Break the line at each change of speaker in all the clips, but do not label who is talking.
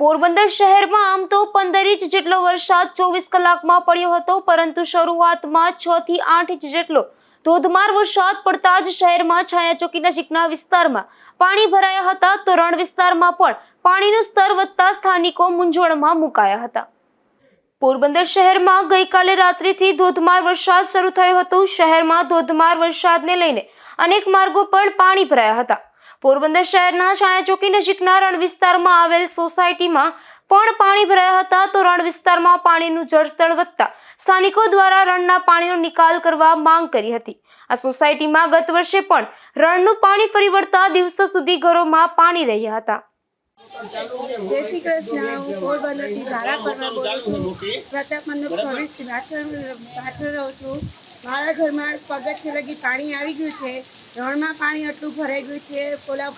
પોરબંદર શહેરમાં આમ તો પંદર ઇંચ જેટલો વરસાદ ચોવીસ કલાકમાં પડ્યો હતો, પરંતુ શરૂઆતમાં છ થી આઠ ઇંચ જેટલો ધોધમાર વરસાદ પડતા જ શહેરમાં છાયાચોકી નજીકના વિસ્તારમાં પાણી ભરાયા હતા. તો રણ વિસ્તારમાં પણ પાણીનું સ્તર વધતા સ્થાનિકો મૂંઝવણમાં મુકાયા હતા. પોરબંદર શહેરમાં ગઈકાલે રાત્રિથી ધોધમાર વરસાદ શરૂ થયો હતો. શહેરમાં ધોધમાર વરસાદને લઈને અનેક માર્ગો પર પાણી ભરાયા હતા. પોરબંદર શહેરના છાયાચોકી નજીકના રણ વિસ્તારમાં આવેલ સોસાયટીમાં પણ પાણી ભરાયા હતા તો રણ વિસ્તારમાં પાણીનું જળસ્તર વધતા સ્થાનિકો દ્વારા રણના પાણીનો નિકાલ કરવા માંગ કરી હતી. આ સોસાયટીમાં ગત વર્ષે પણ રણનું પાણી ફરી વળતા દિવસો સુધી ઘરોમાં પાણી રહ્યા હતા.
જય શ્રી કૃષ્ણ. હું પોરબંદરથી ધારા પર પ્રતાપ મંડપ પાછળ પાછળ રહું છું. મારા ઘરમાં પગથિયે લગી પાણી આવી ગયું છે. રણમાં પાણી એટલું ભરાઈ ગયું છે. ઓલા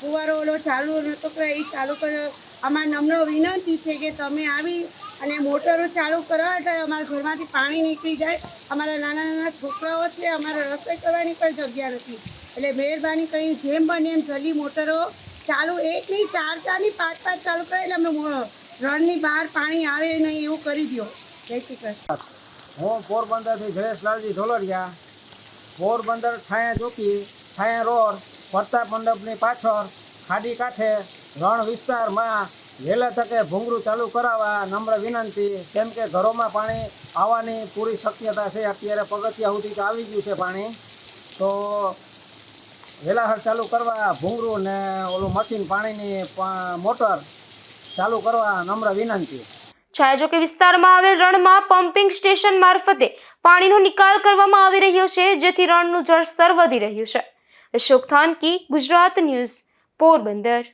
કુવારો ઓલો ચાલુ નહોતો કર્યો, એ ચાલુ કર્યો અમાર નમ્ર વિનંતી છે કે તમે આવી અને મોટરો ચાલુ કરો, એટલે અમારા ઘરમાંથી પાણી નીકળી જાય. અમારા નાના નાના છોકરાઓ છે, અમારે રસોઈ કરવાની પણ જગ્યા નથી. એટલે મહેરબાની કરી જેમ બને એમ જલ્દી મોટરો ચાલુ. એક નહીં, ચાર ચારની પાંચ પાંચ ચાલુ કરે, એટલે અમને રણની બહાર પાણી આવે નહીં, એવું કરી દો જય શ્રી કૃષ્ણ.
હું પોરબંદરથી જયેશલાલજી ઢોલરિયા. પોરબંદર છાયા ચોકી, છાયા રોડ, પ્રતાપ મંડપની પાછળ, ખાડી કાંઠે, રણ વિસ્તારમાં, વહેલા તકે ભૂંગળું ચાલુ કરાવવા નમ્ર વિનંતી, કેમ કે ઘરોમાં પાણી આવવાની પૂરી શક્યતા છે. અત્યારે પગથિયા સુધી તો આવી ગયું છે પાણી. તો વહેલાસર ચાલુ કરવા ભૂંગળું ને ઓલું મશીન પાણીની મોટર ચાલુ કરવા નમ્ર વિનંતી.
છાયાચોકી વિસ્તારમાં આવેલ રણમાં પમ્પિંગ સ્ટેશન મારફતે પાણીનો નિકાલ કરવામાં આવી રહ્યો છે, જેથી રણનું જળસ્તર વધી રહ્યું છે. અશોક થાનકી, ગુજરાત ન્યૂઝ, પોરબંદર.